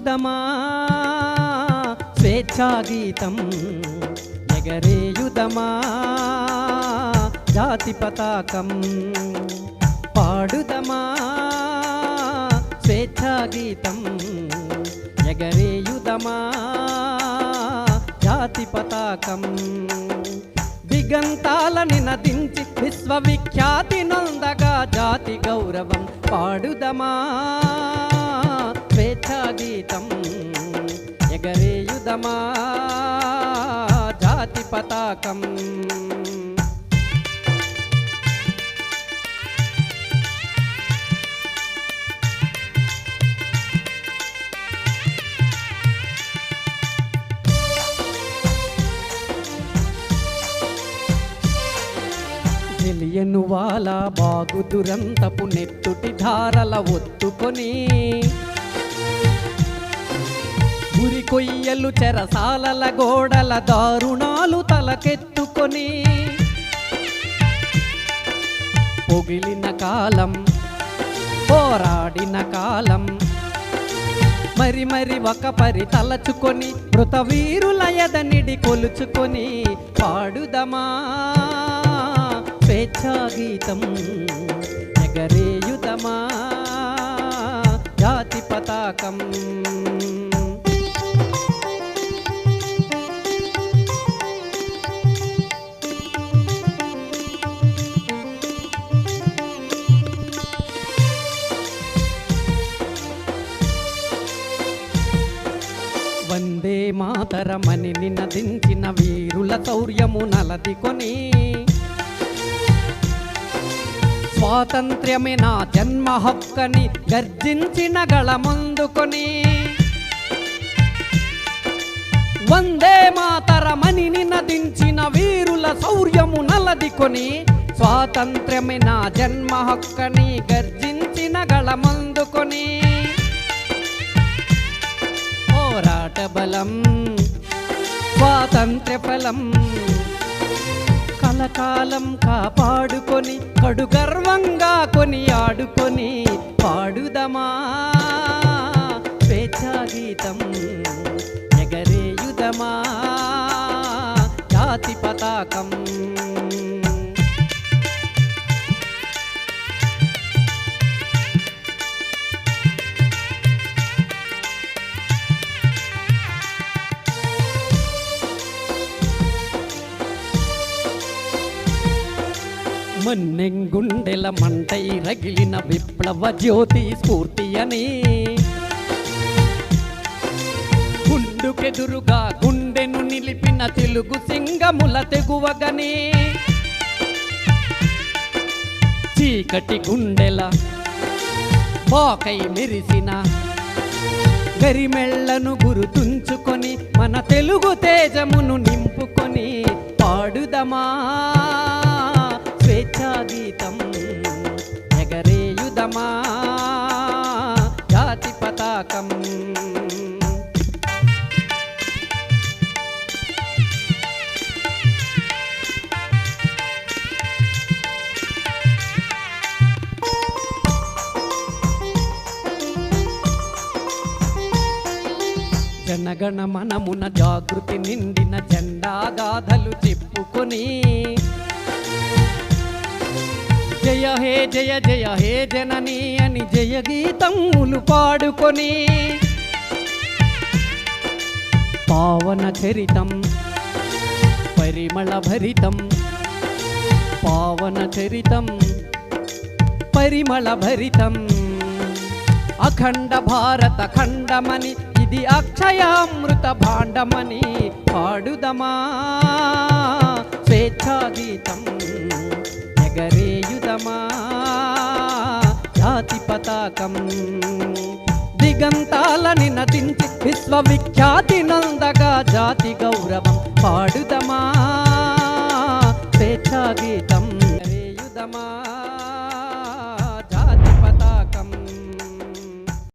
పాడుదమా స్వేచ్ఛాగీతం ఎగరేయుదమా జాతి పతాకం పాడుదమా స్వేచ్ఛాగీతం ఎగరేయుదమా జాతి పతాకం దిగంతాలని నదించి విశ్వవిఖ్యాతి నొందగా జాతి గౌరవం పాడుదమా? గీతం ఎగరేయుదమా జాతి పతాకం. తెలియను వాళ్ళ బాగు దురంతపు నెత్తుటి ధారల ఒత్తుకొని కొయ్యలు చెరసాలల గోడల దారుణాలు తలకెత్తుకొని పొగిలిన కాలం పోరాడిన కాలం మరి మరి ఒక పరి తలచుకొని మృత వీరుల ఎదనిడి కొలుచుకొని పాడుదమా? స్వేచ్ఛాగీతం ఎగరేయుదమా? జాతి పతాకం వందే మాతరమని నినదించిన వీరుల శౌర్యము నలదికొని. స్వాతంత్ర్యమే నా జన్మ హక్కని గర్జించిన గళముందుకొని. వందే మాతరమని నినదించిన వీరుల శౌర్యము నలదికొని. స్వాతంత్ర్యమే నా జన్మ హక్కని గర్జించిన గళమందుకొని. ఫలం స్వాతంత్ర్య ఫలం కలకాలం కాపాడుకొని కడు గర్వంగా కొని ఆడుకొని పాడుదమా? స్వేచ్ఛాగీతం ఎగరేయుదమా? జాతి పతాకం మన్నెంగుండెల మంటై రగిలిన విప్లవ జ్యోతి స్ఫూర్తి అని గుండుకెదురుగా గుండెను నిలిపిన తెలుగు సింగముల తెగువగని. చీకటి గుండెల బాకై మెరిసిన గరిమెళ్ళను గురుతుంచుకొని మన తెలుగు తేజమును నింపుకొని పాడుదమా. జాతి పతాకం జనగణ మనమున జాగృతి నిండిన జెండా గాథలు చెప్పుకొని జయ హే జయ జయ హే జనని అని జయ గీతములు పాడుకొని. పావన చరితం పరిమళ భరితం. పావన చరితం పరిమళ భరితం. అఖండ భారత ఖండమని ఇది అక్షయామృత భాండమని పాడుదమా. స్వేచ్ఛాగీతం. ఎగరేయుదమా జాతి పతాకం దిగంతాలని నటించి విశ్వవిఖ్యాతి నందగా జాతి గౌరవం పాడుదమా? స్వేచ్ఛాగీతం ఎగరేయుదమా